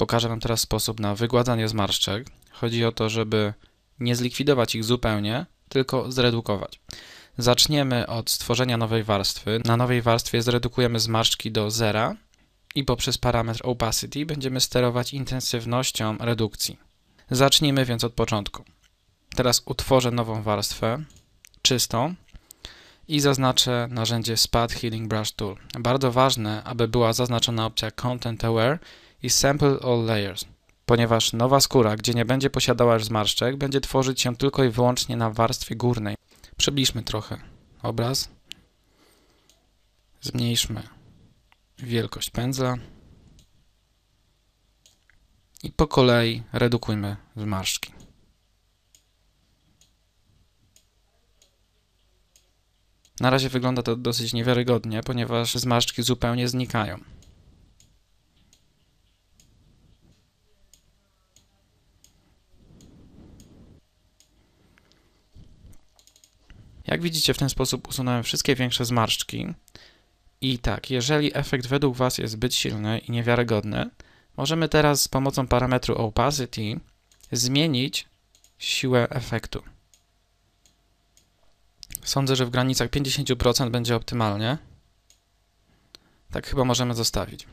Pokażę Wam teraz sposób na wygładzanie zmarszczek. Chodzi o to, żeby nie zlikwidować ich zupełnie, tylko zredukować. Zaczniemy od stworzenia nowej warstwy. Na nowej warstwie zredukujemy zmarszczki do zera i poprzez parametr opacity będziemy sterować intensywnością redukcji. Zacznijmy więc od początku. Teraz utworzę nową warstwę, czystą i zaznaczę narzędzie Spot Healing Brush Tool. Bardzo ważne, aby była zaznaczona opcja Content Aware i Sample All Layers, ponieważ nowa skóra, gdzie nie będzie posiadała już zmarszczek, będzie tworzyć się tylko i wyłącznie na warstwie górnej. Przybliżmy trochę obraz. Zmniejszmy wielkość pędzla i po kolei redukujmy zmarszczki. Na razie wygląda to dosyć niewiarygodnie, ponieważ zmarszczki zupełnie znikają. Jak widzicie, w ten sposób usunąłem wszystkie większe zmarszczki. I tak, jeżeli efekt według Was jest zbyt silny i niewiarygodny, możemy teraz z pomocą parametru opacity zmienić siłę efektu. Sądzę, że w granicach 50% będzie optymalnie. Tak chyba możemy zostawić.